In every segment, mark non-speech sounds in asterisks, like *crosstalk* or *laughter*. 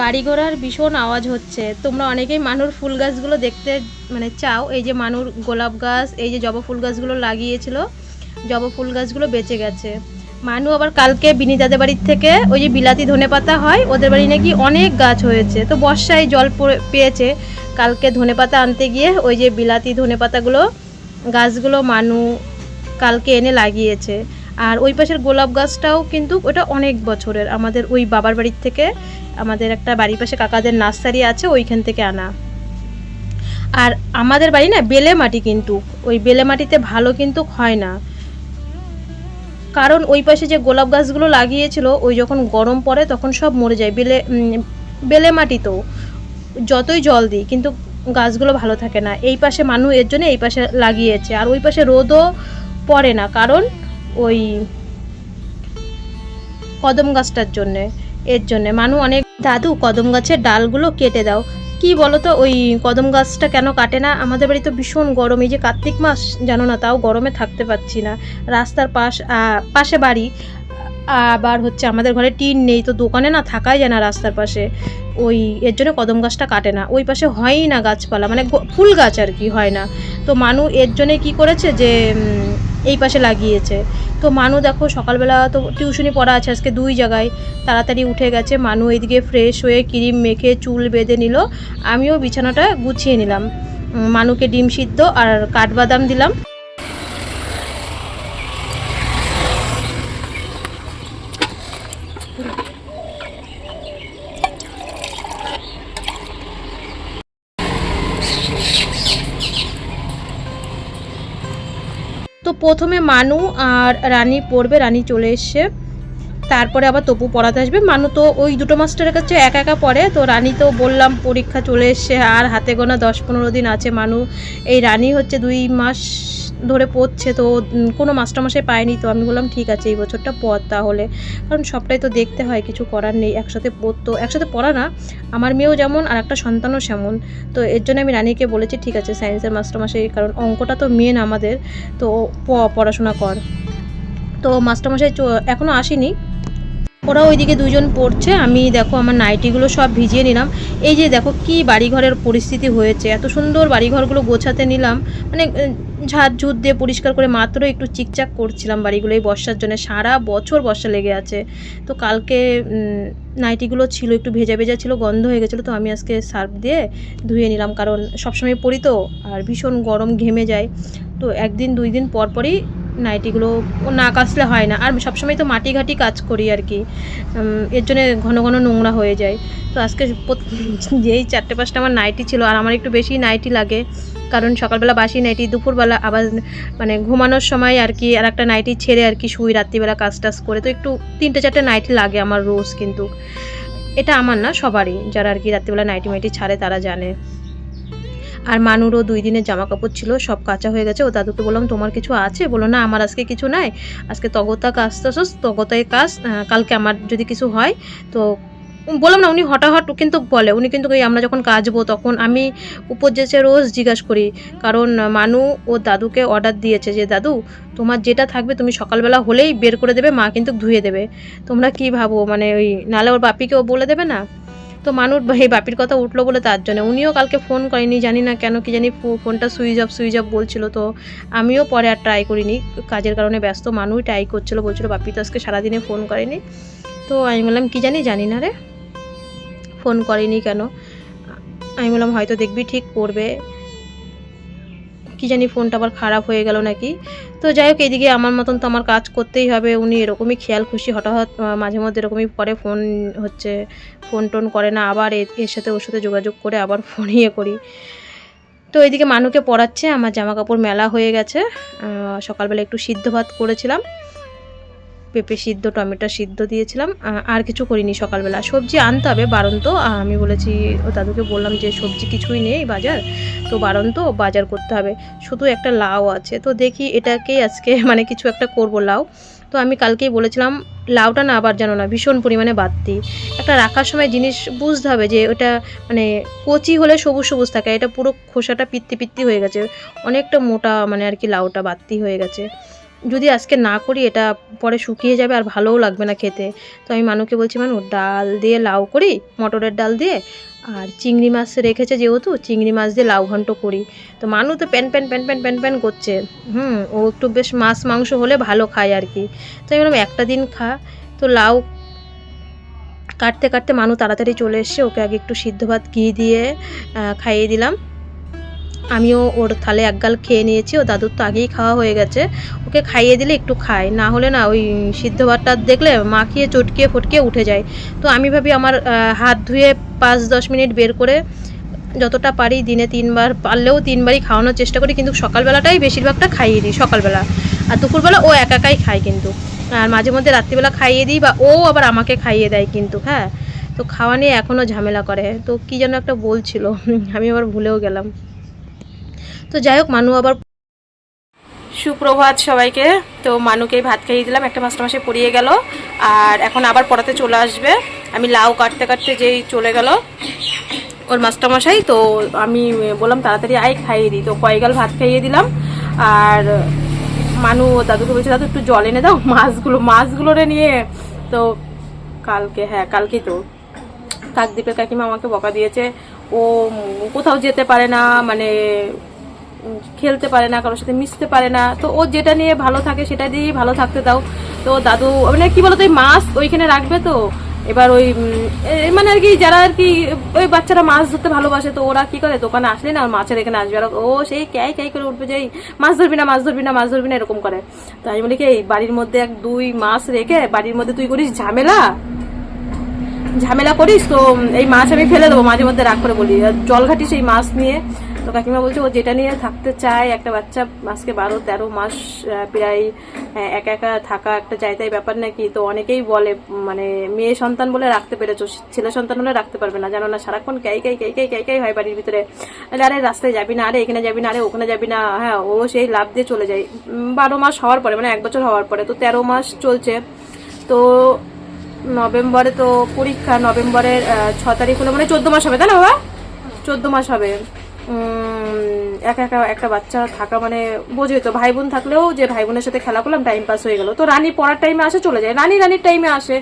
গাড়ি ঘোড়ার ভীষণ আওয়াজ হচ্ছে। তোমরা অনেকেই মানুর ফুল গাছগুলো দেখতে মানে চাও। এই যে মানুর গোলাপ গাছ, এই যে জবা ফুল গাছগুলো লাগিয়েছিল, জবা ফুল গাছগুলো বেঁচে গেছে। মানু আবার কালকে বিনি বিনিতাদের বাড়ির থেকে ওই যে বিলাতি ধনে পাতা হয়, ওদের বাড়ি নাকি অনেক গাছ হয়েছে। তো বর্ষায় জল পেয়েছে। কালকে ধনে পাতা আনতে গিয়ে ওই যে বিলাতি ধনে পাতাগুলো, গাছগুলো মানু কালকে এনে লাগিয়েছে। আর ওই পাশের গোলাপ গাছটাও কিন্তু ওটা অনেক বছরের। আমাদের ওই বাবার বাড়ির থেকে আমাদের একটা বাড়ির পাশে কাকাদের নার্সারি আছে, ওইখান থেকে আনা। আর আমাদের বাড়ি না, বেলে মাটি কিন্তু। ওই বেলে মাটিতে ভালো কিন্তু হয় না। কারণ ওই পাশে যে গোলাপ গাছগুলো লাগিয়েছিল, ওই যখন গরম পড়ে তখন সব মরে যায়। বেলে বেলে মাটি তো। যতই জল দিই, কিন্তু গাছগুলো ভালো থাকে না। এই পাশে মানুষ এর জন্য এই পাশে লাগিয়েছে। আর ওই পাশে রোদও পড়ে না। কারণ ওই কদম গাছটার জন্যে, এর জন্যে। মানু অনেক, দাদু, কদম গাছের ডালগুলো কেটে দাও। কি বলো তো ওই কদম গাছটা কেন কাটে না? আমাদের বাড়ি তো ভীষণ গরম। এই যে কার্তিক মাস, জানো না, তাও গরমে থাকতে পারছি না। রাস্তার পাশ পাশে বাড়ি আবার হচ্ছে আমাদের ঘরে টিন নেই, তো দোকানে না থাকাই যায় না রাস্তার পাশে। ওই, এর জন্য কদম গাছটা কাটে না। ওই পাশে হয়ই না গাছপালা মানে ফুল গাছ আর কি, হয় না। তো মানু এর জন্যে কি করেছে যে এই পাশে লাগিয়েছে। তো মানু দেখো সকালবেলা তো টিউশনি পড়া আছে আজকে দুই জায়গায়। তাড়াতাড়ি উঠে গেছে, মানু এইদিকে ফ্রেশ হয়ে ক্রিম মেখে চুল বেঁধে নিল। আমিও বিছানাটা গুছিয়ে নিলাম। মানুকে ডিম সিদ্ধ আর কাঠবাদাম দিলাম তো প্রথমে মানু আর রানী পড়বে, রানী চলে এসছে। তারপরে আবার তপু পড়াতে আসবে। মানু তো ওই দুটো মাস্টারের কাছে একা একা পড়ে, তো রানী তো বললাম পরীক্ষা চলে এসছে, আর হাতে গোনা দশ পনেরো দিন আছে মানু। এই রানী হচ্ছে দুই মাস ধরে পড়ছে, তো কোনো মাস্টারমশাই পায়নি, তো আমি বললাম, ঠিক আছে, এই বছরটা পড় তাহলে। কারণ সবটাই তো দেখতে হয়, কিছু করার নেই, একসাথে পড়তো, একসাথে পড়া না, আমার মেয়েও যেমন আর একটা সন্তানও সেমন। তো এর জন্য আমি রানীকে বলেছি, ঠিক আছে সায়েন্সের মাস্টারমশাই, কারণ অঙ্কটা তো মেন আমাদের, তো পড়াশোনা কর। তো মাস্টারমশাই এখনও আসেনি ওরা ওইদিকে দুজন পড়ছে। আমি দেখো আমার নাইটিগুলো সব ভিজিয়ে নিলাম। এই যে দেখো কি বাড়িঘরের পরিস্থিতি হয়েছে। এত সুন্দর বাড়িঘরগুলো গোছাতে নিলাম। মানে ঝুট দিয়ে পরিষ্কার করে মাত্র একটু চিকচাক করছিলাম বাড়িগুলো এই বর্ষার জন্য। সারা বছর বর্ষা লেগে আছে। তো কালকে নাইটিগুলো ছিল, একটু ভেজা ভেজা ছিল, গন্ধ হয়ে গেছিল। তো আমি আজকে সার্ফ দিয়ে ধুয়ে নিলাম। কারণ সবসময় পরি তো, আর ভীষণ গরম ঘেমে যায়। তো একদিন, দুই দিন পর পরই নাইটিগুলো না কাচলে হয় না। আর সবসময় তো মাটি ঘাটি কাজ করি আর কি। এর জন্য ঘন ঘন নোংরা হয়ে যায়। তো আজকে যেই চারটে পাঁচটা আমার নাইটি ছিল, আর আমার একটু বেশি নাইটি লাগে, কারণ সকালবেলা বাসি নাইটি, দুপুরবেলা আবার মানে ঘুমানোর সময় আর কি আর একটা নাইটি ছেড়ে আর কি শুই রাত্রিবেলা কাজ টাজ করে। তো একটু তিনটে চারটে নাইটি লাগে আমার রোজ কিন্তু। এটা আমার না, সবারই। যারা আর কি রাত্রিবেলা নাইটি মাইটি ছাড়ে তারা জানে। আর মানুরও দুই দিনের জামা কাপড় ছিল, সব কাঁচা হয়ে গেছে। ও দাদুকে বললাম, তোমার কিছু আছে? বলো না, আমার আজকে কিছু নাই। আজকে তগতা কাজতেছস তগতায় কাজ কালকে আমার যদি কিছু হয়। তো বললাম না, উনি হঠাৎ কিন্তু বলে, উনি কিন্তু আমরা যখন কাজবো তখন আমি উপর যেছে রোজ জিজ্ঞাসা করি, কারণ মানু ও দাদুকে অর্ডার দিয়েছে যে, দাদু, তোমার যেটা থাকবে তুমি সকালবেলা হলেই বের করে দেবে, মা কিন্তু ধুয়ে দেবে। তোমরা কি ভাবো? মানে ওই, নালে ওর বাপিকে ও বলে দেবে না? তো মানুষ এই বাপির কথা উঠল বলে তার জন্য। উনিও কালকে ফোন করেনি, জানি না কেন, কি জানি ফোনটা সুইচ অফ সুইচ অফ বলছিল। তো আমিও পরে আর ট্রাই করিনি। কাজের কারণে ব্যস্ত মানুষ ট্রাই করছিল, বলছিল বাপি তো আজকে সারাদিনে ফোন করেনি। তো আমি বললাম, কী জানি জানি না রে। ফোন করেনি কেন? আমি বললাম, হয়তো দেখবি, ঠিক করবে। কি জানি ফোনটা আবার খারাপ হয়ে গেল নাকি। তো যাই হোক, এদিকে আমার মতন তো আমার কাজ করতেই হবে, উনি এরকমই খেয়াল খুশি, হঠাৎ মাঝে মধ্যে এরকমই করে ফোন হচ্ছে, ফোন টোন করে না, আবার এর সাথে ওর সাথে যোগাযোগ করে আবার ফোন ইয়ে করি। তো এদিকে মানুকে পড়াচ্ছে, আমার জামা কাপড় মেলা হয়ে গেছে সকালবেলা একটু সিদ্ধ ভাত করেছিলাম। পেঁপে সিদ্ধ, টমেটো সিদ্ধ দিয়েছিলাম। আর কিছু করিনি সকালবেলা। সবজি আনতে হবে বারন্ত আমি বলেছি, ও দাদুকে বললাম যে সবজি কিছুই নেই বাজার। তো বারন্ত বাজার করতে হবে। শুধু একটা লাউ আছে। তো দেখি এটাকেই আজকে *laughs* মানে কিছু একটা করব লাউ। তো আমি কালকেই বলেছিলাম, লাউটা না আবার জানো না, ভীষণ পরিমাণে বাড়তি। একটা রাখার সময় জিনিস বুঝতে হবে যে ওটা মানে কচি হলে সবুজ সবুজ থাকে। এটা পুরো খোসাটা পিত্তি পিত্তি হয়ে গেছে। অনেকটা মোটা মানে আর কি লাউটা বাড়তি হয়ে গেছে। যদি আজকে না করি, এটা পরে শুকিয়ে যাবে আর ভালোও লাগবে না খেতে। তো আমি মানুকে বলছি, মানু, ডাল দিয়ে লাউ করি, মটরের ডাল দিয়ে, আর চিংড়ি মাছ রেখেছে যেহেতু, চিংড়ি মাছ দিয়ে লাউ ঘন্ট করি। তো মানু তো প্যান প্যান প্যান প্যান প্যান প্যান করছে। হুম, ও একটু বেশ মাছ, মাংস হলে ভালো খায় আর কি। তো আমি বললাম, একটা দিন খা। তো লাউ কাটতে কাটতে মানু তাড়াতাড়ি চলে এসছে, ওকে আগে একটু সিদ্ধ ভাত ঘি দিয়ে খাইয়ে দিলাম। আমিও ওর থালে একগাল খেয়ে নিয়েছি, ও দাদুর তো আগেই খাওয়া হয়ে গেছে। ওকে খাইয়ে দিলে একটু খায়, না হলে না ওই সিদ্ধ ভাতটা দেখলে মাখিয়ে, চটকিয়ে, ফটকিয়ে উঠে যায়। তো আমি ভাবি আমার হাত ধুয়ে পাঁচ দশ মিনিট বের করে যতটা পারি দিনে তিনবার, পারলেও তিনবারই খাওয়ানোর চেষ্টা করি, কিন্তু সকালবেলাটাই বেশিরভাগটা খাইয়ে দিই সকালবেলা। আর দুপুরবেলা ও একা একাই খায় কিন্তু। আর মাঝে মধ্যে রাত্রিবেলা খাইয়ে দিই বা ও আবার আমাকে খাইয়ে দেয় কিন্তু হ্যাঁ। তো খাওয়া নিয়ে এখনও ঝামেলা করে। তো কি যেন একটা বলছিল, আমি আবার ভুলেও গেলাম। তো যাই হোক, মানু আবার সুপ্রভাত সবাইকে। তো মানুকেই ভাত খাইয়ে দিলাম, একটা মাস্টার মাসে পড়িয়ে গেল, আর এখন আবার পড়াতে চলে আসবে। আমি লাউ কাটতে কাটতে যেই চলে গেল, ওর মাস্টারমশাই তো আমি বললাম তাড়াতাড়ি আয়, খাইয়ে দিই। তো কয়েকগাল ভাত খাইয়ে দিলাম, আর মানু দাদুকে বলছে, দাদু, একটু জল এনে দাও, মাছগুলো, মাছগুলোরে নিয়ে। তো কালকে হ্যাঁ কালকে তো। কাকদ্বীপের কাকিমা আমাকে বকা দিয়েছে ও কোথাও যেতে পারে না মানে খেলতে পারে না, কারোর সাথে মিশতে পারে না। তো ও যেটা নিয়ে ভালো থাকে সেটা দিয়েই ভালো থাকতে দাও। তো দাদু মানে কি বলতো ওই মাছ ওইখানে রাখবে তো? এবার ওই মানে আর কি যারা আর কি, ওই বাচ্চারা মাছ ধরতে ভালোবাসে, তো ওরা কি করে? দোকানে আসলে না মাছের এখানে আসবে। আর ও সেই ক্যাই ক্যাই করে উঠবে যে, এই, মাছ ধরবি না, মাছ ধরবি না, মাছ ধরবি না, এরকম করে। তো আমি বলি কি, এই, বাড়ির মধ্যে এক, দুই মাছ রেখে বাড়ির মধ্যে তুই করিস ঝামেলা? ঝামেলা করিস তো এই মাছ আমি ফেলে দেবো, মাঝে মধ্যে রাগ করে বলি। জল ঘাটিস এই মাছ নিয়ে তো কাকিমা বলছে ও যেটা নিয়ে থাকতে চায় একটা বাচ্চা আজকে বারো তেরো মাস প্রায় আহ, একা একা থাকা একটা চাইতাই ব্যাপার নাকি? তো অনেকেই বলে মানে মেয়ে সন্তান বলে রাখতে পেরেছ ছেলে সন্তান হলে রাখতে পারবে না। জানো না সারাক্ষণ ক্যাই ক্যাই ক্যাই ক্যাই ক্যাই ক্যাই হয় বাড়ির ভিতরে। আরে রাস্তায় যাবি না আরে এখানে যাবি না আরে ওখানে যাবি না। হ্যাঁ ও সেই লাভ দিয়ে চলে যায়। বারো মাস হওয়ার পরে মানে এক বছর হওয়ার পরে তো তেরো মাস চলছে। তো নভেম্বরে তো পরীক্ষা নভেম্বরের ছ তারিখ হলো মানে চোদ্দ মাস হবে তাই না বাবা? চোদ্দ মাস হবে। একা একা একটা বাচ্চা থাকা মানে বোঝে তো ভাই বোন থাকলেও যে ভাই বোনের সাথে খেলা করলাম টাইম পাস হয়ে গেল। তো রানী পড়ার টাইমে আসে, চলে যায়। রানী রানীর টাইমে আসে।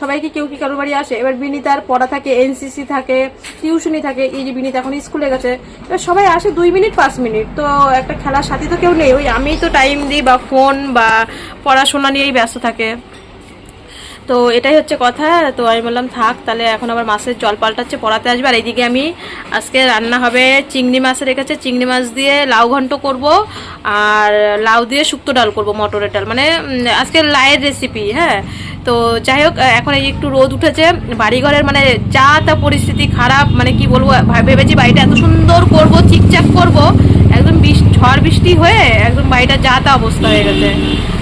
সবাইকে কেউ কি কারোর বাড়ি আসে? এবার বিনিতার পড়া থাকে এনসিসি থাকে টিউশনি থাকে। এই যে বিনীত এখন স্কুলে গেছে। এবার সবাই আসে দুই মিনিট পাঁচ মিনিট তো একটা খেলার সাথে তো কেউ নেই। ওই আমি তো টাইম দিই বা ফোন বা পড়াশোনা নিয়েই ব্যস্ত থাকে। তো এটাই হচ্ছে কথা, তো আমি বললাম, থাক, তাহলে এখন আবার মাছের জল পাল্টাচ্ছে, পড়াতে আসবে। আর এইদিকে আমি আজকে রান্না হবে চিংড়ি মাছ রেখেছে, চিংড়ি মাছ দিয়ে লাউ ঘন্ট করব, আর লাউ দিয়ে শুক্তো ডাল করব, মটরের ডাল। মানে আজকে লায়ের রেসিপি হ্যাঁ। তো যাই হোক, এখন এই একটু রোদ উঠেছে, বাড়িঘরের মানে যা তা পরিস্থিতি খারাপ মানে কি বলব ভেবেছি বাড়িটা এত সুন্দর করব চিকচাক করব একদম ঝড় বৃষ্টি হয়ে একদম বাড়িটা যা তা অবস্থা হয়ে গেছে।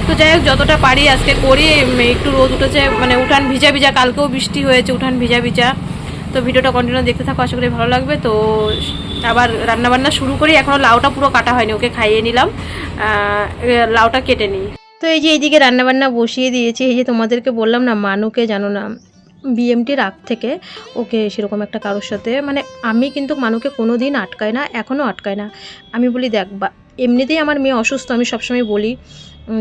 তো যাই হোক, যতটা পারি আজকে করি একটু রোদ উঠেছে মানে উঠান ভিজা ভিজা, কালকেও বৃষ্টি হয়েছে উঠান ভিজা ভিজা। তো ভিডিওটা কন্টিনিউ দেখতে থাকো, আশা করি ভালো লাগবে। তো আবার রান্না বান্না শুরু করি এখনও লাউটা পুরো কাটা হয়নি, ওকে খাইয়ে নিলাম। লাউটা কেটে নিই। তো এই যে এইদিকে রান্নাবান্না বসিয়ে দিয়েছি, এই যে তোমাদেরকে বললাম না, মানুকে জানো না বিএমটির আগ থেকে ওকে সেরকম একটা কারোর সাথে মানে আমি কিন্তু মানুকে কোনো দিন আটকাই না এখনও আটকায় না। আমি বলি, দেখ, বা, এমনিতেই আমার মেয়ে অসুস্থ, আমি সবসময় বলি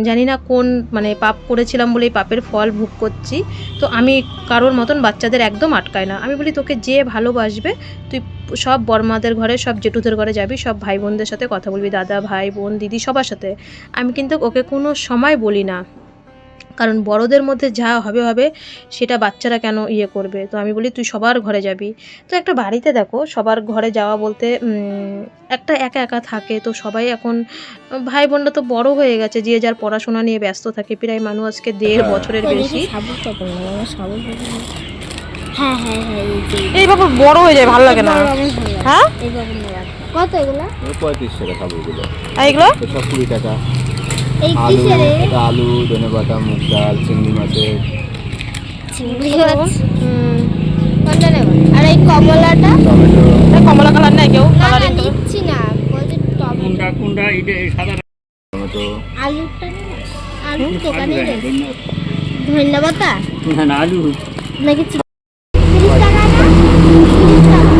জানি না কোন মানে পাপ করেছিলাম বলে এই পাপের ফল ভোগ করছি, তো আমি কারোর মতন বাচ্চাদের একদম আটকায় না। আমি বলি, তোকে যে ভালোবাসবে, তুই সব বর্মাদের ঘরে, সব জেঠুদের ঘরে যাবি, সব ভাই বোনদের সাথে কথা বলবি, দাদা, ভাই, বোন, দিদি, সবার সাথে। আমি কিন্তু ওকে কোনো সময় বলি না। কারণ বড়দের মধ্যে যা হবে হবে সেটা বাচ্চারা কেন ইয়ে করবে? তো আমি বলি তুই সবার ঘরে যাবি। তো একটা বাড়িতে দেখো সবার ঘরে যাওয়া বলতে একটা একা একা থাকে। তো সবাই এখন ভাই বোনরা তো বড় হয়ে গেছে যে যার পড়াশোনা নিয়ে ব্যস্ত থাকে। প্রায় মানুষ আজকে দেড় বছরের বেশি। হ্যাঁ হ্যাঁ হ্যাঁ এই বাবা বড় হয়ে যায় ভালো লাগে না। হ্যাঁ। কত এগুলা? পঁয়ত্রিশ টাকা এগুলো সব কুড়ি টাকা। আলু এটা আলু ধনে পাতা মুগ ডাল চিংড়ি মাছের। চিংড়ি মাছ? আর এই কমলাটা? টমেটো। কমলা কালার নাই কেউ? নিচ্ছি না বলছি টমেটো। টমেটো। আলুটা আলু দোকানে ধন্যবাদ। আলু। নাকি চিংড়ি তিরিশ টাকা না তিরিশ টাকা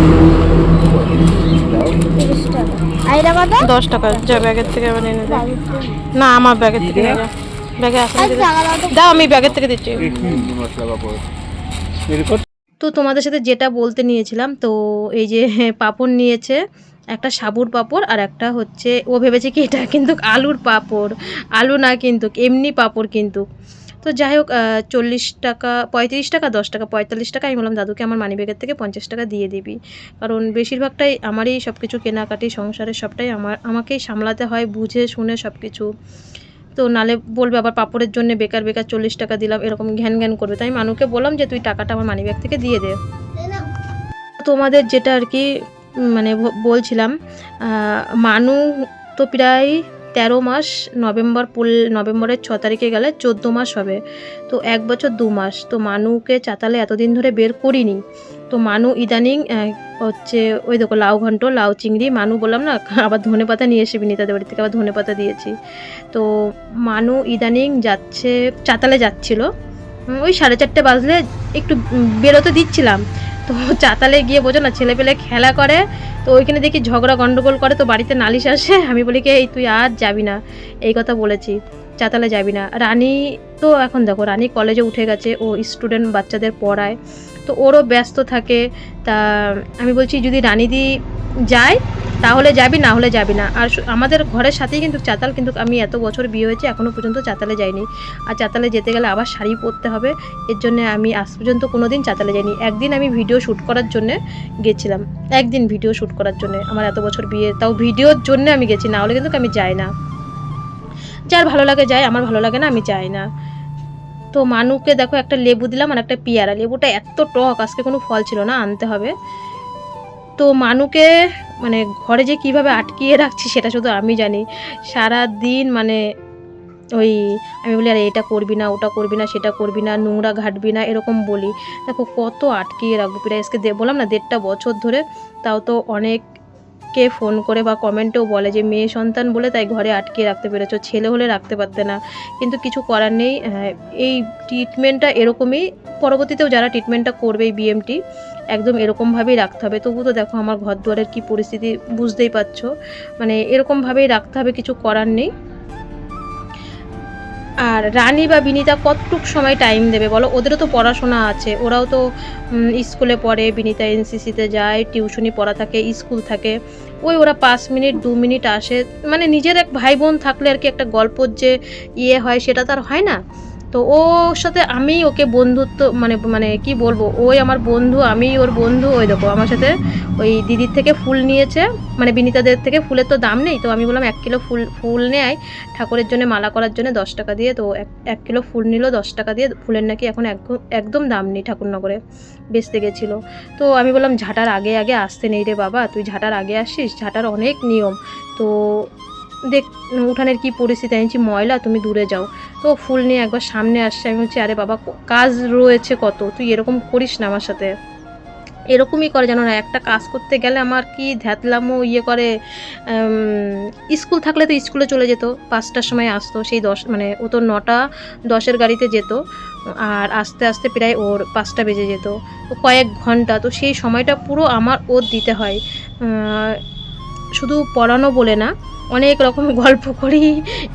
দাও তিরিশ টাকা আর এটা কত কত দশ টাকা যা ব্যাগের থেকে আবার এনে দে। না আমার ব্যাগের থেকে ব্যাগে টাকা দাও তো। আমি ব্যাগের থেকে দিচ্ছি। তো তোমাদের সাথে যেটা বলতে নিয়েছিলাম তো এই যে *laughs* পাপড় নিয়েছে একটা সাবুর পাপড় আর একটা হচ্ছে ও ভেবেছে কি এটা কিন্তু আলুর পাপড়। আলু না কিন্তু এমনি পাপড় কিন্তু। তো যাই হোক চল্লিশ টাকা, পঁয়ত্রিশ টাকা, দশ টাকা, পঁয়তাল্লিশ টাকা, আমি বললাম, দাদুকে আমার মানিব্যাগের থেকে পঞ্চাশ টাকা দিয়ে দিবি। কারণ বেশিরভাগটাই আমারই সব কিছু কেনাকাটি, সংসারের সবটাই আমার, আমাকেই সামলাতে হয়, বুঝে, শুনে সব কিছু তো নালে বলবে, আবার পাপড়ের জন্য বেকার বেকার চল্লিশ টাকা দিলাম। এরকম ঘ্যান ঘ্যান করবে। তাই মানুকে বললাম যে, তুই টাকাটা আমার মানি মানিব্যাগ থেকে দিয়ে দে। তোমাদের যেটা আর কি মানে বলছিলাম মানু তো প্রায় তেরো মাস নভেম্বর পড়ল নভেম্বরের ছ তারিখে গেলে চোদ্দ মাস হবে। তো এক বছর দু মাস। তো মানুকে চাতালে এতদিন ধরে বের করিনি। তো মানু ইদানিং হচ্ছে, ওই দেখো লাউ ঘন্ট, লাউ চিংড়ি, মানু বললাম না, *laughs* আবার ধনে পাতা নিয়ে এসে বিনিতাদের বাড়ি থেকে আবার ধনে পাতা দিয়েছি। তো মানু ইদানিং যাচ্ছে, চাতালে যাচ্ছিল। ওই সাড়ে চারটে বাজলে একটু বেরোতে দিচ্ছিলাম। তো *laughs* চাতালে গিয়ে বোঝো না ছেলে পেলে খেলা করে, তো ওইখানে দেখি ঝগড়া গণ্ডগোল করে, তো বাড়িতে নালিশ আসে। *laughs* আমি বলি কি, এই তুই আর যাবি না। এই কথা বলেছি, চাতালে যাবি না। রানী তো এখন দেখো, রানী কলেজে উঠে গেছে, ও স্টুডেন্ট বাচ্চাদের পড়ায়। তো ওরও ব্যস্ত থাকে। তা আমি বলছি, যদি রানীদি যায়, তাহলে যাবি, না হলে যাবি না। আর আমাদের ঘরের সাথেই কিন্তু চাতাল, কিন্তু আমি এত বছর বিয়ে হয়েছে এখনও পর্যন্ত চাতালে যাইনি। আর চাতালে যেতে গেলে আবার শাড়ি পরতে হবে। এর জন্য আমি আজ পর্যন্ত কোনো দিন চাতালে যাইনি। একদিন আমি ভিডিও শ্যুট করার জন্য গেছিলাম। একদিন ভিডিও শ্যুট করার জন্য। আমার এত বছর বিয়ে, তাও ভিডিওর জন্য আমি গেছি, না হলে কিন্তু আমি যাই না। যার ভালো লাগে যায়, আমার ভালো লাগে না, আমি যাই না। তো মানুকে দেখো একটা লেবু দিলাম আর একটা পেয়ারা। লেবুটা এত টক, আজকে কোনো ফল ছিল না, আনতে হবে। তো মানুকে মানে ঘরে যে কীভাবে আটকিয়ে রাখছি সেটা শুধু আমি জানি। সারা দিন মানে ওই আমি বলি, আরে এটা করবি না, ওটা করবি না, সেটা করবি না, নোংরা ঘাটবি না, এরকম বলি। দেখো কত আটকিয়ে রাখব। প্রায় আজকে বললাম না, দেড়টা বছর ধরে তাও তো অনেককে ফোন করে বা কমেন্টেও বলে যে, মেয়ে সন্তান বলে তাই ঘরে আটকে রাখতে পেরেছ, ছেলে হলে রাখতে পারতে না। কিন্তু কিছু করার নেই। এই ট্রিটমেন্টটা এরকমই, পরবর্তীতেও যারা ট্রিটমেন্টটা করবে এই বিএমটি একদম এরকমভাবেই রাখতে হবে। তবু তো দেখো আমার ঘর দুয়ারের কী পরিস্থিতি, বুঝতেই পারছ। মানে এরকমভাবেই রাখতে হবে, কিছু করার নেই। আর রানী বা বিনিতা কতটুক সময় টাইম দেবে বলো? ওদেরও তো পড়াশোনা আছে। ওরাও তো স্কুলে পড়ে, বিনিতা এনসিসিতে যায় টিউশনি পড়া থাকে স্কুল থাকে। ওই ওরা পাঁচ মিনিট, দু মিনিট আসে। মানে নিজের এক ভাই বোন থাকলে আর কি একটা গল্পর যে ইয়ে হয়, সেটা তার হয় না। তো ওর সাথে আমি ওকে বন্ধুত্ব মানে মানে কি বলব, ওই আমার বন্ধু, আমি ওর বন্ধু, ওই দেখো, আমার সাথে ওই দিদির থেকে ফুল নিয়েছে মানে বিনিতাদের থেকে ফুলের তো দাম নেই, তো আমি বললাম এক কিলো ফুল ফুল নেয়, ঠাকুরের জন্য মালা করার জন্য দশ টাকা দিয়ে, তো এক কিলো ফুল নিল, দশ টাকা দিয়ে ফুলের নাকি এখন একদম দাম নেই ঠাকুরনগরে, বেচতে গেছিল। তো আমি বললাম ঝাঁটার আগে আগে আসতে নেই রে বাবা, তুই ঝাঁটার আগে আসিস, ঝাঁটার অনেক নিয়ম, তো দেখ, উঠানের কি পরিস্থিতি? আনছি ময়লা, তুমি দূরে যাও। তো ফুল নিয়ে একবার সামনে আসছে। আমি বলছি, আরে বাবা, কাজ রয়েছে কত? তুই এরকম করিস না আমার সাথে। এরকমই করে জানো না, একটা কাজ করতে গেলে আমার কি ধ্যাতলামো ইয়ে করে স্কুল থাকলে তো স্কুলে চলে যেত। পাঁচটার সময় আসতো, সেই দশ মানে ও তো নটা, দশের গাড়িতে যেত। আর আস্তে আস্তে প্রায় ওর পাঁচটা বেজে যেত। কয়েক ঘণ্টা, তো সেই সময়টা পুরো আমার ওর দিতে হয়। শুধু পড়ানো বলে না, অনেক রকম গল্প করি,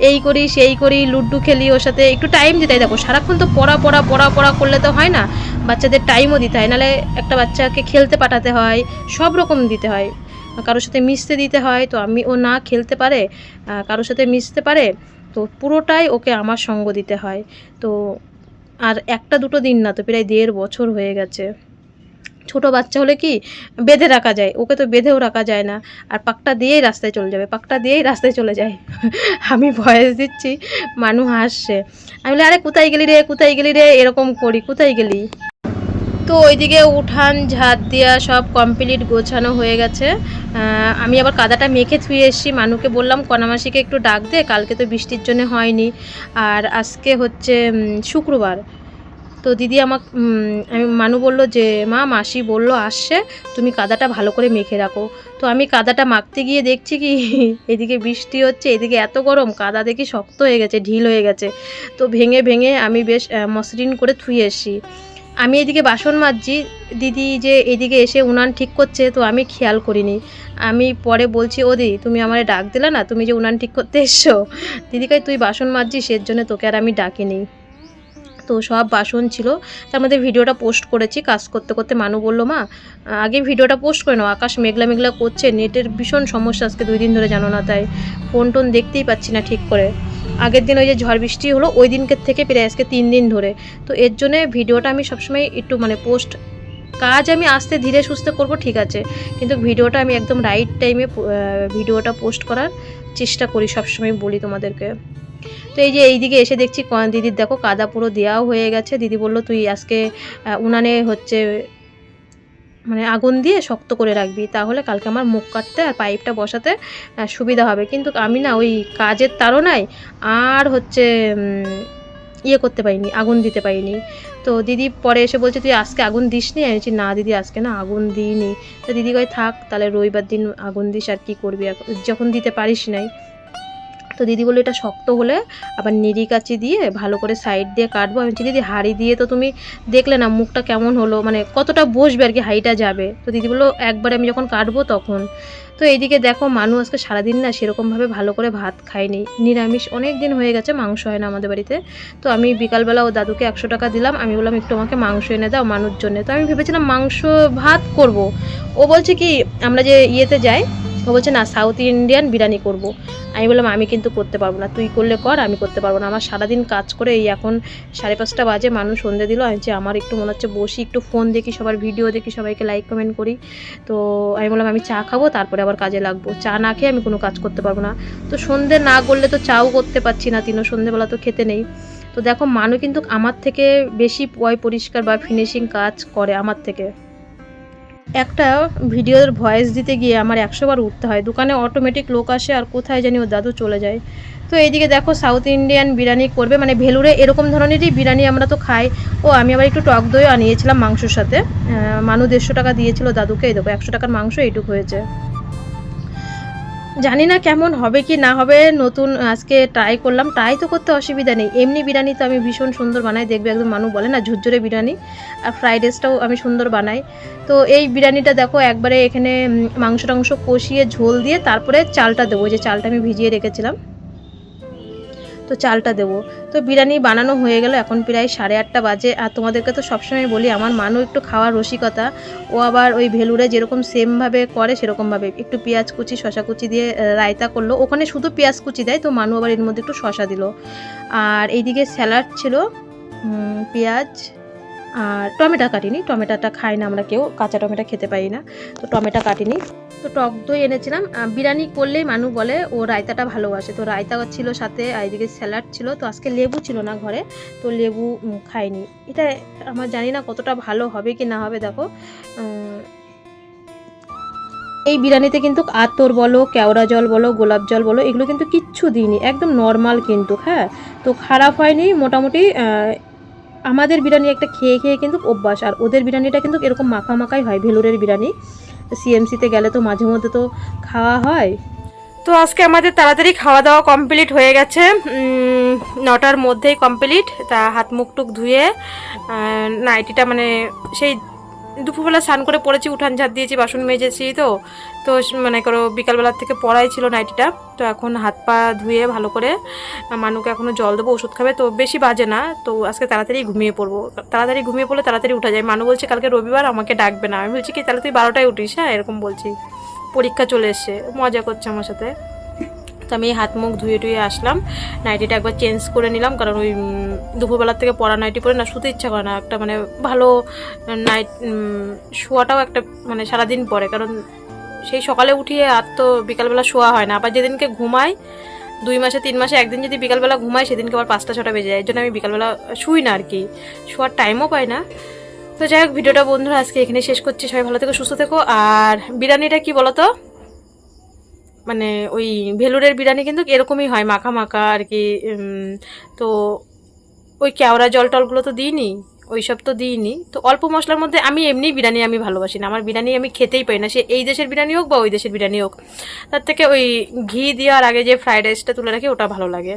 এই করি, সেই করি লুড্ডু খেলি, ওর সাথে একটু টাইম দিতে হয় দেখো, সারাক্ষণ তো পড়া পড়া পড়া পড়া করলে তো হয় না। বাচ্চাদের টাইমও দিতে হয় নাহলে একটা বাচ্চাকে খেলতে পাঠাতে হয়, সব রকম দিতে হয়। কারোর সাথে মিশতে দিতে হয়, তো আমি, ও না খেলতে পারে কারোর সাথে মিশতে পারে, তো পুরোটাই ওকে আমার সঙ্গ দিতে হয়। তো আর একটা দুটো দিন না, তো প্রায় দেড় বছর হয়ে গেছে। ছোট বাচ্চা হলে কি বেঁধে রাখা যায়? ওকে তো বেঁধেও রাখা যায় না। আর পাকটা দিয়েই রাস্তায় চলে যাবে। পাকটা দিয়েই রাস্তায় চলে যায়। *laughs* আমি ভয়েস দিচ্ছি মানুষ হাসছে। আমি বলি, আরে, কোথায় গেলি রে? কোথায় গেলি রে? এরকম করি। কোথায় গেলি? তো ওইদিকে উঠান, ঝাঁট দেওয়া সব কমপ্লিট গোছানো হয়ে গেছে। আমি আবার কাদাটা মেখে ধুয়ে এসেছি। মানুকে বললাম কনামাসিকে একটু ডাক দে। কালকে তো বৃষ্টির জন্য হয়নি। আর আজকে হচ্ছে শুক্রবার। তো দিদি আমাকে আমি, মানু বলল যে, মা, মাসি বলল আসছে, তুমি কাদাটা ভালো করে মেখে রাখো। তো আমি কাদাটা মাখতে গিয়ে দেখছি কি, *laughs* এদিকে বৃষ্টি হচ্ছে, এদিকে এত গরম, কাদা দেখি শক্ত হয়ে গেছে, ঢিল হয়ে গেছে। তো ভেঙে ভেঙে আমি বেশ মসৃণ করে থুয়ে এসেছি। আমি এদিকে বাসন মাজছি, দিদি যে এদিকে এসে উনান ঠিক করছে, তো আমি খেয়াল করিনি। আমি পরে বলছি, ও দিদি, তুমি আমারে ডাক দিলে না, তুমি যে উনান ঠিক করতে এসছো? দিদিকে তুই বাসন মাজছিস, এর জন্য তোকে আর আমি ডাকিনি। তো সব বাসন ছিল। তার মধ্যে ভিডিওটা পোস্ট করেছি, কাজ করতে করতে মানু বলল, মা, আগে ভিডিওটা পোস্ট করে নাও, আকাশ মেঘলা মেঘলা করছে, নেটের ভীষণ সমস্যা আজকে দুই দিন ধরে জানো না, তাই ফোন টোন দেখতেই পাচ্ছি না ঠিক করে। আগের দিন ওই যে ঝড় বৃষ্টি হলো, ওই দিনকের থেকে প্রায় আজকে তিন দিন ধরে। তো এর জন্যে ভিডিওটা আমি সবসময় একটু মানে পোস্ট কাজ আমি আস্তে ধীরে সুস্থে করব, ঠিক আছে। কিন্তু ভিডিওটা আমি একদম রাইট টাইমে ভিডিওটা পোস্ট করার চেষ্টা করি, সবসময় বলি তোমাদেরকে। তো এই যে এইদিকে এসে দেখছি দিদির দেখো কাদা পুরো দেওয়াও হয়ে গেছে। দিদি বলল, তুই আজকে উনানে হচ্ছে মানে আগুন দিয়ে শক্ত করে রাখবি, তাহলে কালকে আমার মুখ কাটতে আর পাইপটা বসাতে সুবিধা হবে। কিন্তু আমি না ওই কাজের তাড়নায় আর হচ্ছে ইয়ে করতে পারিনি, আগুন দিতে পারিনি। তো দিদি পরে এসে বলছে, তুই আজকে আগুন দিসনি? আমি বলছি, না দিদি, আজকে না আগুন দিইনি। তো দিদি কয়, থাক, তাহলে রবিবার দিন আগুন দিস, আর কি করবি? যখন দিতে পারিস নাই তো দিদি বলল, এটা শক্ত হলে আবার নিরি কাচি দিয়ে ভালো করে সাইড দিয়ে কাটবো। আমি দিদি, হাঁড়ি দিয়ে তো তুমি দেখলে না মুখটা কেমন হলো? মানে কতটা বসবে আর কি হাইটা যাবে? তো দিদি বলল, একবার আমি যখন কাটবো তখন। তো এইদিকে দেখো, মানু আজকে সারাদিন না সেরকমভাবে ভালো করে ভাত খায়নি। নিরামিষ অনেক দিন হয়ে গেছে, মাংস হয় না আমাদের বাড়িতে। তো আমি বিকালবেলা ও দাদুকে একশো টাকা দিলাম। আমি বললাম, একটু আমাকে মাংস এনে দাও মানুষ জন্য। তো আমি ভেবেছিলাম মাংস ভাত করব। ও বলছে কি, আমরা যে ইয়েতে যাই ও বলছে, না সাউথ ইন্ডিয়ান বিরিয়ানি করব। আমি বললাম, আমি কিন্তু করতে পারব না, তুই করলে কর, আমি করতে পারব না। আমার সারাদিন কাজ করে এই এখন সাড়ে পাঁচটা বাজে, মানুষ সন্ধে দিল। আমি যে আমার একটু মনে হচ্ছে বসি, একটু ফোন দেখি, সবার ভিডিও দেখি, সবাইকে লাইক কমেন্ট করি। তো আমি বললাম, আমি চা খাব, তারপরে আবার কাজে লাগবো। চা না খেয়ে আমি কোনো কাজ করতে পারব না। তো সন্ধে না করলে তো চাও করতে পারছি না, তিনও সন্ধেবেলা তো খেতে নেই। তো দেখো, মানু কিন্তু আমার থেকে বেশি পয় পরিষ্কার বা ফিনিশিং কাজ করে, আমার থেকে। একটা ভিডিওর ভয়েস দিতে গিয়ে আমার একশোবার উঠতে হয়। দোকানে অটোমেটিক লোক আসে আর কোথায় জানি ওর দাদু চলে যায়। তো এইদিকে দেখো সাউথ ইন্ডিয়ান বিরিয়ানি করবে। মানে ভেলুরে এরকম ধরনেরই বিরিয়ানি আমরা তো খাই। ও, আমি আবার একটু টক দই আনিয়েছিলাম মাংসর সাথে। মানু দেড়শো টাকা দিয়েছিল দাদুকে। এই দেখো, একশো টাকার মাংস এইটুকু হয়েছে। জানি না কেমন হবে কি না হবে, নতুন আজকে ট্রাই করলাম ট্রাই তো করতে অসুবিধা নেই। এমনি বিরিয়ানি তো আমি ভীষণ সুন্দর বানাই, দেখবে একদম মানুষ বলে না, ঝুরঝুরে বিরিয়ানি, আর ফ্রাইড রাইসটাও আমি সুন্দর বানাই। তো এই বিরিয়ানিটা দেখো, একবারে এখানে মাংস টাংস কষিয়ে ঝোল দিয়ে তারপরে চালটা দেবো যে চালটা আমি ভিজিয়ে রেখেছিলাম। তো চালটা দেবো। তো বিরিয়ানি বানানো হয়ে গেল, এখন প্রায় সাড়ে আটটা বাজে। আর তোমাদেরকে তো সবসময় বলি, আমার মানু একটু খাওয়ার রসিকতা। ও আবার ওই ভেলুরে যেরকম সেমভাবে করে, সেরকমভাবে। একটু পেঁয়াজ কুচি শশা কুচি দিয়ে রায়তা করল। ওখানে শুধু পেঁয়াজ কুচি দেয়, তো মানু আবার এর মধ্যে একটু শশা দিল। আর এইদিকে স্যালাড ছিল পেঁয়াজ আর টমেটো কাটিনি। টমেটোটা খাই না আমরা কেউ, কাঁচা টমেটো খেতে পারি না। তো টমেটো কাটিনি। তো টক দই এনেছিলাম। বিরিয়ানি করলেই মানু বলে, ও রায়তাটা ভালোবাসে। তো রায়তা ছিল সাথে এদিকে স্যালাড ছিল। তো আজকে লেবু ছিল না ঘরে, তো লেবু খাইনি। এটা আমার জানি না কতটা ভালো হবে কি না হবে, দেখো। এই বিরিয়ানিতে কিন্তু আতর বলো, কেওড়া জল বলো, গোলাপ জল বলো, এগুলো কিন্তু কিচ্ছু দিইনি। একদম নর্মাল কিন্তু হ্যাঁ? তো খারাপ হয়নি, মোটামুটি আমাদের বিরিয়ানি একটা খেয়ে খেয়ে কিন্তু অভ্যাস, আর ওদের বিরিয়ানিটা কিন্তু এরকম মাখা মাখাই হয়, ভেলুরের বিরিয়ানি। সিএমসিতে গেলে তো মাঝে মধ্যে তো খাওয়া হয়। তো আজকে আমাদের তাড়াতাড়ি খাওয়া দাওয়া কমপ্লিট হয়ে গেছে। নটার মধ্যেই কমপ্লিট। তা হাত মুখ টুক ধুয়ে নাইটিটা মানে সেই দুপুরবেলা স্নান করে পড়েছি, উঠান ঝাড় দিয়েছি, বাসন মেজেছি তো। তো মানে করো বিকালবেলার থেকে পড়াই ছিল নাইটিটা তো এখন হাত পা ধুয়ে ভালো করে মানুকে এখনও জল দেবো, ওষুধ খাবে। তো বেশি বাজে না, তো আজকে তাড়াতাড়ি ঘুমিয়ে পড়ব। তাড়াতাড়ি ঘুমিয়ে পড়লে তাড়াতাড়ি উঠা যায়। মানু বলছে, কালকে রবিবার আমাকে ডাকবে না। আমি বলছি, কি, তাহলে তুই বারোটায় উঠিস? হ্যাঁ এরকম বলছি। পরীক্ষা চলে এসছে, মজা করছে আমার সাথে। তো আমি হাত মুখ ধুয়ে টুয়ে আসলাম। নাইটিটা একবার চেঞ্জ করে নিলাম, কারণ ওই দুপুরবেলার থেকে পরা নাইটি পরে না, শুতে ইচ্ছা করে না। একটা মানে ভালো নাইট শোয়াটাও একটা মানে সারাদিন পরে কারণ সেই সকালে উঠিয়ে আর তো বিকালবেলা শোয়া হয় না। আবার যেদিনকে ঘুমাই, দুই মাসে, তিন মাসে, একদিন যদি বিকালবেলা ঘুমাই, সেদিনকে আবার পাঁচটা, ছটা বেজে যায়। এর জন্য আমি বিকালবেলা শুই না আর কি শোয়ার টাইমও পাই না। তো যাই হোক, ভিডিওটা বন্ধুরা, আজকে এখানে শেষ করছি। সবাই ভালো থেকো, সুস্থ থেকো। আর বিরিয়ানিটা কি বলো তো মানে ওই ভেলুরের বিরিয়ানি কিন্তু এরকমই হয়, মাখা মাখা আর কি তো ওই কেওড়া জল টলগুলো তো দিইনি, ওইসব তো দিইনি। তো অল্প মশলার মধ্যে আমি এমনি বিরিয়ানি আমি ভালোবাসি না, আমার বিরিয়ানি আমি খেতেই পাই না, সে এই দেশের বিরিয়ানি হোক বা ওই দেশের বিরিয়ানি হোক। তার থেকে ওই ঘি দেওয়ার আগে যে ফ্রাইড রাইসটা তুলে রাখি, ওটা ভালো লাগে।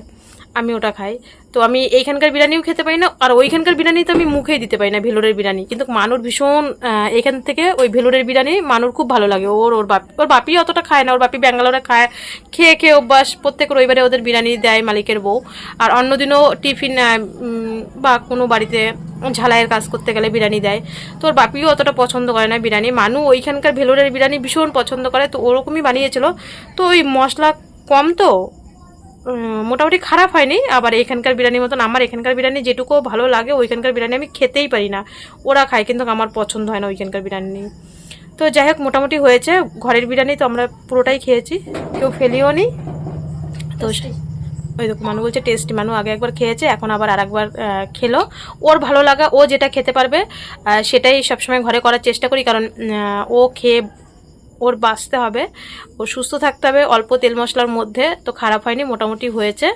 আমি ওটা খাই। তো আমি এইখানকার বিরিয়ানিও খেতে পারি না, আর ওইখানকার বিরিয়ানি তো আমি মুখেই দিতে পারি না, ভেলোরের বিরিয়ানি। কিন্তু মানুর ভীষণ এখান থেকে ওই ভেলোরের বিরিয়ানি মানুর খুব ভালো লাগে। ওর ওর বাপি ওর বাপি অতটা খায় না, ওর বাপি ব্যাঙ্গালোরে খায়। খেয়ে খেয়ে অভ্যাস প্রত্যেক রবিবারে ওদের বিরিয়ানি দেয় মালিকের বউ। আর অন্যদিনও টিফিন বা কোনো বাড়িতে ঝালাইয়ের কাজ করতে গেলে বিরিয়ানি দেয়। তো ওর বাপিও অতটা পছন্দ করে না বিরিয়ানি। মানু ওইখানকার ভেলোরের বিরিয়ানি ভীষণ পছন্দ করে, তো ওরকমই বানিয়েছিল। তো ওই মশলা কম তো মোটামুটি খারাপ হয়নি, আবার এখানকার বিরিয়ানির মতন আমার এখানকার বিরিয়ানি যেটুকু ভালো লাগে, ওইখানকার বিরিয়ানি আমি খেতেই পারি না। ওরা খায়, কিন্তু আমার পছন্দ হয় না ওইখানকার বিরিয়ানি তো যাই হোক, মোটামুটি হয়েছে, ঘরের বিরিয়ানি তো আমরা পুরোটাই খেয়েছি, কেউ ফেলিও নি। তো ওই দেখো, মানু বলছে টেস্টি, মানু আগে একবার খেয়েছে, এখন আবার আর একবার খেলো। ওর ভালো লাগা, ও যেটা খেতে পারবে সেটাই সবসময় ঘরে করার চেষ্টা করি, কারণ ও খেয়ে ওর বাঁচতে হবে। ও সুস্থ থাকতে হবে অল্প তেল মশলার মধ্যে। তো খারাপ হয়নি মোটামুটি হয়েছে।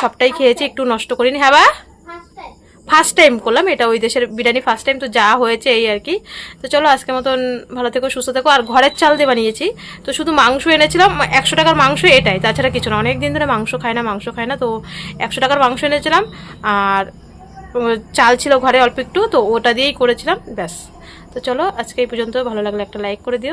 সবটাই খেয়েছি একটু নষ্ট করিনি। হ্যাঁ বা? ফার্স্ট টাইম করলাম এটা ওই দেশের বিরিয়ানি ফার্স্ট টাইম তো যা হয়েছে এই আর কি। তো চলো আজকের মতন ভালো থেকো সুস্থ থেকো। আর ঘরের চাল দিয়ে বানিয়েছি। তো শুধু মাংস এনেছিলাম একশো টাকার মাংস এটাই তাছাড়া কিছু না। অনেক দিন ধরে মাংস খায় না মাংস খায় না তো একশো টাকার মাংস এনেছিলাম। আর চাল ছিল ঘরে অল্প একটু তো ওটা দিয়েই করেছিলাম ব্যাস। তো চলো আজকে এই পর্যন্ত। ভালো লাগলে একটা লাইক করে দিও।